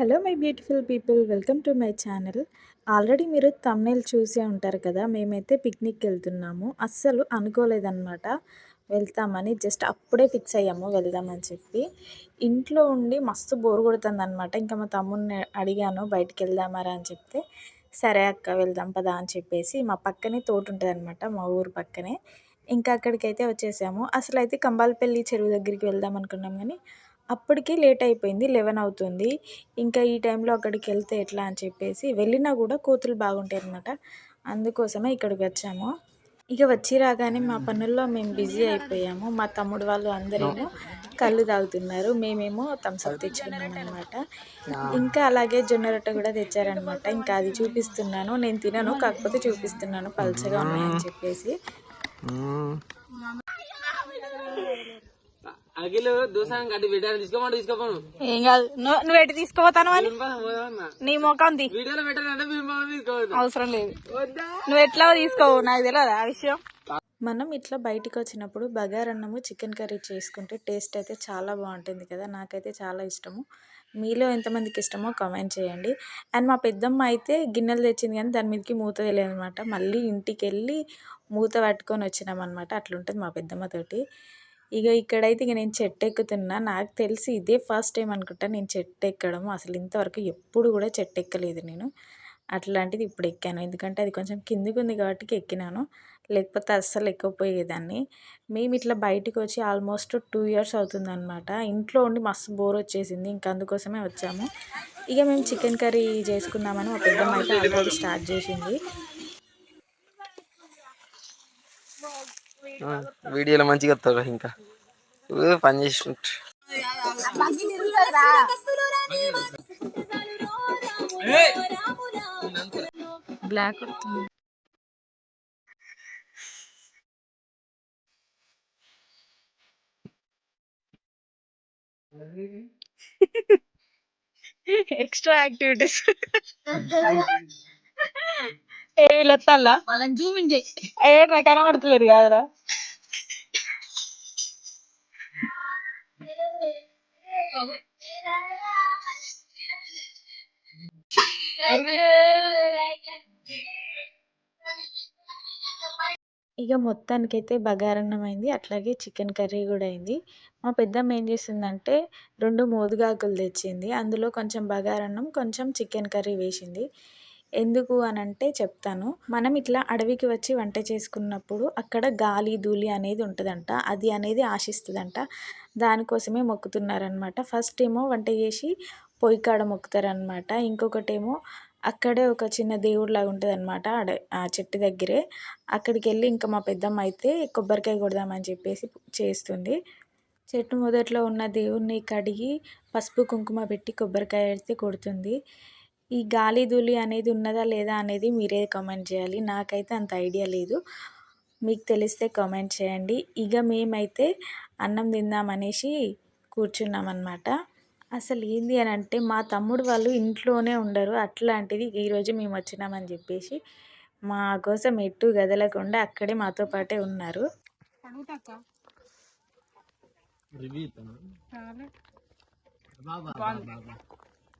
Hello my beautiful people welcome to my channel already మీరు thumbnail చూసే ఉంటారు కదా మేమైతే పిక్నిక్కి వెళ్తున్నాము అస్సలు అనుకోలేదన్నమాట. వెళ్తామని జస్ట్ అప్పుడే ఫిక్స్ అయ్యాము వెళ్దామని చెప్పి. ఇంట్లో ఉండి మస్తు బోర్ కొడుతుంది అనమాట ఇంకా మా తమ్ముడిని అడిగాను బయటికి వెళ్దామారా అని చెప్తే సరే అక్క వెళ్దాం పదా అని చెప్పేసి మా పక్కనే తోట ఉంటుంది అనమాట మా ఊరు పక్కనే. ఇంకా అక్కడికైతే వచ్చేసాము. అసలు అయితే కంబాలపల్లి చెరువు దగ్గరికి వెళ్దాం అనుకున్నాం కానీ అప్పటికే లేట్ అయిపోయింది లెవెన్ అవుతుంది. ఇంకా ఈ టైంలో అక్కడికి వెళ్తే ఎట్లా అని చెప్పేసి వెళ్ళినా కూడా కోతులు బాగుంటాయి అనమాట అందుకోసమే ఇక్కడికి వచ్చాము. ఇక వచ్చి రాగానే మా పనుల్లో మేము బిజీ అయిపోయాము. మా తమ్ముడు వాళ్ళు అందరేమో కళ్ళు తాగుతున్నారు మేమేమో థమ్స్అప్ తెచ్చుకున్నాం అనమాట ఇంకా అలాగే జొన్న రొట్టె కూడా తెచ్చారనమాట ఇంకా అది చూపిస్తున్నాను. నేను తినను కాకపోతే చూపిస్తున్నాను. పల్చగా ఉన్నాయని చెప్పేసి. అఖిలు తీసుకోమంటే తీసుకోపోను. ఏం కాదు. నువ్వు ఎటు తీసుకుపోతాను అని? నీ ముఖం వీడియోలో తీసుకోవద్దు. అవసరం లేదు. నువ్వు ఎట్లా తీసుకోవు నాకు తెలియదు ఆ విషయం? మనం ఇట్లా బయటికి వచ్చినప్పుడు బగారన్నము చికెన్ కర్రీ చేసుకుంటే టేస్ట్ అయితే చాలా బాగుంటుంది కదా. నాకైతే చాలా ఇష్టము. మీలో ఎంతమందికి ఇష్టమో కామెంట్ చేయండి. అండ్ మా పెద్దమ్మ అయితే గిన్నెలు తెచ్చింది కానీ దాని మీదకి మూత తెలియదు అనమాట మళ్ళీ ఇంటికి వెళ్ళి మూత పట్టుకొని వచ్చినాం అనమాట అట్లుంటుంది మా పెద్దమ్మతోటి ఇక ఇక్కడైతే ఇక నేను చెట్టు ఎక్కుతున్నా నాకు తెలిసి ఇదే ఫస్ట్ టైం అనుకుంటా నేను చెట్టు ఎక్కడం అసలు ఇంతవరకు ఎప్పుడు కూడా చెట్టు ఎక్కలేదు నేను. అట్లాంటిది ఇప్పుడు ఎక్కాను. ఎందుకంటే అది కొంచెం కిందికి ఉంది కాబట్టి ఎక్కినాను. లేకపోతే అస్సలు ఎక్కకపోయేదాన్ని మేము ఇట్లా బయటకు వచ్చి ఆల్మోస్ట్ టూ ఇయర్స్ అవుతుందన్నమాట. ఇంట్లో ఉండి మస్తు బోర్ వచ్చేసింది. ఇంకా అందుకోసమే వచ్చాము. ఇక మేము చికెన్ కర్రీ చేసుకుందామని ఒక పెద్ద అయితే ఆల్రెడీ స్టార్ట్ చేసింది. వీడియోలో మంచిగా వస్తారు ఇంకా. పని చేస్తుంటారు బ్లాక్ వస్తుంది. ఎక్స్ట్రా యాక్టివిటీస్ ఏ వీళ్ళు వస్తాలా ఏ నాకు కనబడతలేదు కాదురా. ఇక మొత్తానికైతే బగారన్నం అయింది అట్లాగే చికెన్ కర్రీ కూడా అయింది. మా పెద్దమ్మ ఏం చేసిందంటే రెండు మోదుగాకులు తెచ్చింది. అందులో కొంచెం బగారన్నం కొంచెం చికెన్ కర్రీ వేసింది. ఎందుకు అని అంటే చెప్తాను. మనం ఇట్లా అడవికి వచ్చి వంట చేసుకున్నప్పుడు అక్కడ గాలి ధూళి అనేది ఉంటుందంట. అది అనేది ఆశిస్తుందంట. దానికోసమే మొక్కుతున్నారనమాట ఫస్ట్ ఏమో వంట చేసి పొయ్యి కాడ మొక్కుతారనమాట ఇంకొకటేమో అక్కడే ఒక చిన్న దేవుడిలాగా ఉంటుంది అనమాట అడ ఆ చెట్టు దగ్గరే. అక్కడికి వెళ్ళి ఇంకా మా పెద్దమ్మ అయితే కొబ్బరికాయ కొడదామని చెప్పేసి చేస్తుంది. చెట్టు మొదట్లో ఉన్న దేవుణ్ణి కడిగి పసుపు కుంకుమ పెట్టి కొబ్బరికాయ అయితే కొడుతుంది. ఈ గాలి ధూళి అనేది ఉన్నదా లేదా అనేది మీరే కామెంట్ చేయాలి. నాకైతే అంత ఐడియా లేదు. మీకు తెలిస్తే కామెంట్ చేయండి. ఇక మేమైతే అన్నం తిందామనేసి కూర్చున్నామన్నమాట అసలు ఏంది అని అంటే మా తమ్ముడు వాళ్ళు ఇంట్లోనే ఉండరు. అట్లాంటిది ఈరోజు మేము వచ్చినామని చెప్పేసి మా కోసం ఎటు కదలకుండా అక్కడే మాతో పాటే ఉన్నారు.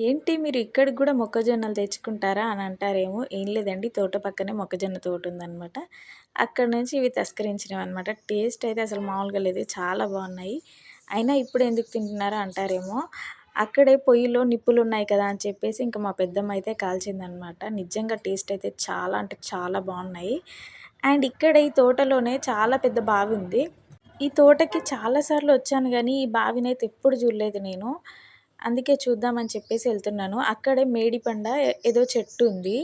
ఏంటి మీరు ఇక్కడికి కూడా మొక్కజొన్నలు తెచ్చుకుంటారా అని అంటారేమో ఏం లేదండి తోట పక్కనే మొక్కజొన్న తోట ఉందన్నమాట. అక్కడ నుంచి ఇవి తస్కరించినవి అనమాట టేస్ట్ అయితే అసలు మామూలుగా లేదు చాలా బాగున్నాయి. అయినా ఇప్పుడు ఎందుకు తింటున్నారా అంటారేమో అక్కడే పొయ్యిలో నిప్పులు ఉన్నాయి కదా అని చెప్పేసి ఇంకా మా పెద్దమ్మ అయితే కాల్చిందనమాట నిజంగా టేస్ట్ అయితే చాలా అంటే చాలా బాగున్నాయి. అండ్ ఇక్కడ ఈ తోటలోనే చాలా పెద్ద బావి ఉంది. ఈ తోటకి చాలాసార్లు వచ్చాను కానీ ఈ బావిని అయితే ఎప్పుడు చూడలేదు నేను. అందుకే చూద్దామని చెప్పేసి వెళ్తున్నాను. అక్కడే మేడిపండ ఏదో చెట్టు ఉంది.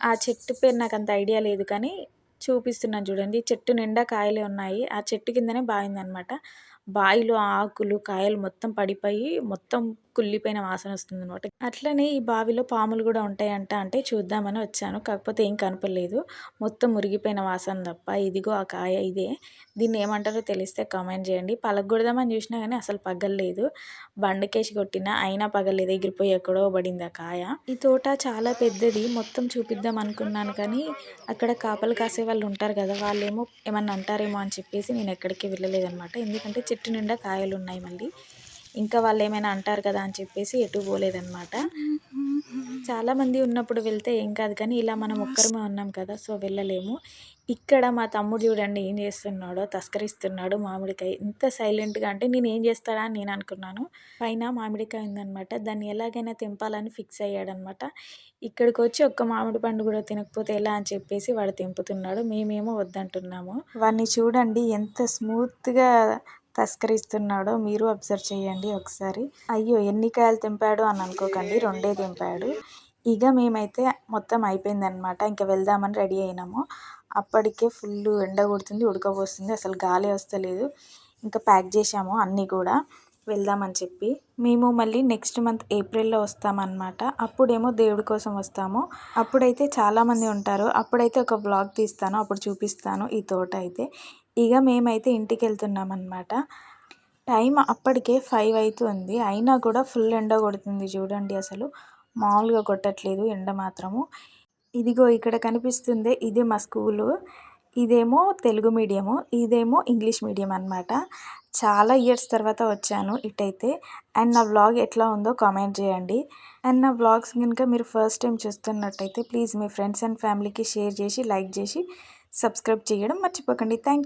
ఆ చెట్టు పేరు నాకు అంత ఐడియా లేదు కానీ చూపిస్తున్నాను చూడండి. చెట్టు నిండా కాయలే ఉన్నాయి. ఆ చెట్టు కిందనే బావి బావిలో ఆకులు కాయలు మొత్తం పడిపోయి మొత్తం కుళ్ళిపోయిన వాసన వస్తుంది అనమాట అట్లనే ఈ బావిలో పాములు కూడా ఉంటాయంట అంటే చూద్దామని వచ్చాను. కాకపోతే ఏం కనపడలేదు. మొత్తం మురిగిపోయిన వాసన తప్ప ఇదిగో ఆ కాయ ఇదే. దీన్ని ఏమంటారో తెలిస్తే కామెంట్ చేయండి. పలగొడదామని చూసినా కానీ అసలు పగలలేదు. బండకేసి కొట్టినా అయినా పగలేదు ఎగిరిపోయి ఎక్కడో పడింది ఆ కాయ. ఈ తోట చాలా పెద్దది. మొత్తం చూపిద్దాం అనుకున్నాను కానీ అక్కడ కాపలు కాసే వాళ్ళు ఉంటారు కదా వాళ్ళేమో ఏమన్నా అంటారేమో అని చెప్పేసి నేను ఎక్కడికి వెళ్ళలేదన్నమాట. ఎందుకంటే చెట్టు నిండా కాయలు ఉన్నాయి మళ్ళీ. ఇంకా వాళ్ళు ఏమైనా అంటారు కదా అని చెప్పేసి ఎటు పోలేదన్నమాట. చాలామంది ఉన్నప్పుడు వెళ్తే ఏం కాదు కానీ ఇలా మనం ఒక్కరమే ఉన్నాం కదా సో వెళ్ళలేము. ఇక్కడ మా తమ్ముడు చూడండి ఏం చేస్తున్నాడో తస్కరిస్తున్నాడు మామిడికాయ. ఇంత సైలెంట్గా అంటే నేను ఏం చేస్తాడా అని నేను అనుకున్నాను. పైన మామిడికాయ ఉందన్నమాట. దాన్ని ఎలాగైనా తెంపాలని ఫిక్స్ అయ్యాడనమాట ఇక్కడికి వచ్చి ఒక్క మామిడి పండు కూడా తినకపోతే ఎలా అని చెప్పేసి వాడు తెంపుతున్నాడు. మేమేమో వద్దంటున్నాము. వాడిని చూడండి ఎంత స్మూత్గా తస్కరిస్తున్నాడో మీరు అబ్జర్వ్ చేయండి ఒకసారి. అయ్యో ఎన్ని కాయలు తెంపాడు అని అనుకోకండి రెండే తెంపాడు. ఇక మేమైతే మొత్తం అయిపోయిందనమాట ఇంకా వెళ్దామని రెడీ అయినాము. అప్పటికే ఫుల్ ఎండ కొడుతుంది ఉడకపోస్తుంది. అసలు గాలి వస్తలేదు ఇంకా ప్యాక్ చేసాము అన్నీ కూడా. వెళ్దామని చెప్పి. మేము మళ్ళీ నెక్స్ట్ మంత్ ఏప్రిల్లో వస్తామన్నమాట. అప్పుడేమో దేవుడి కోసం వస్తాము. అప్పుడైతే చాలామంది ఉంటారు. అప్పుడైతే ఒక బ్లాగ్ తీస్తాను అప్పుడు చూపిస్తాను ఈ తోట అయితే. ఇక మేమైతే ఇంటికి వెళ్తున్నాం అనమాట టైం అప్పటికే ఫైవ్ అవుతుంది అయినా కూడా ఫుల్ ఎండ కొడుతుంది చూడండి అసలు. మామూలుగా కొట్టట్లేదు ఎండ మాత్రము. ఇదిగో ఇక్కడ కనిపిస్తుంది. ఇదే మా స్కూలు. ఇదేమో తెలుగు మీడియము. ఇదేమో ఇంగ్లీష్ మీడియం అనమాట చాలా ఇయర్స్ తర్వాత వచ్చాను ఇటైతే. అండ్ నా వ్లాగ్ ఎట్లా ఉందో కామెంట్ చేయండి. అండ్ నా వ్లాగ్స్ కనుక మీరు ఫస్ట్ టైం చూస్తున్నట్టయితే ప్లీజ్ మీ ఫ్రెండ్స్ అండ్ ఫ్యామిలీకి షేర్ చేసి లైక్ చేసి సబ్స్క్రైబ్ చేయడం మర్చిపోకండి. Thank you.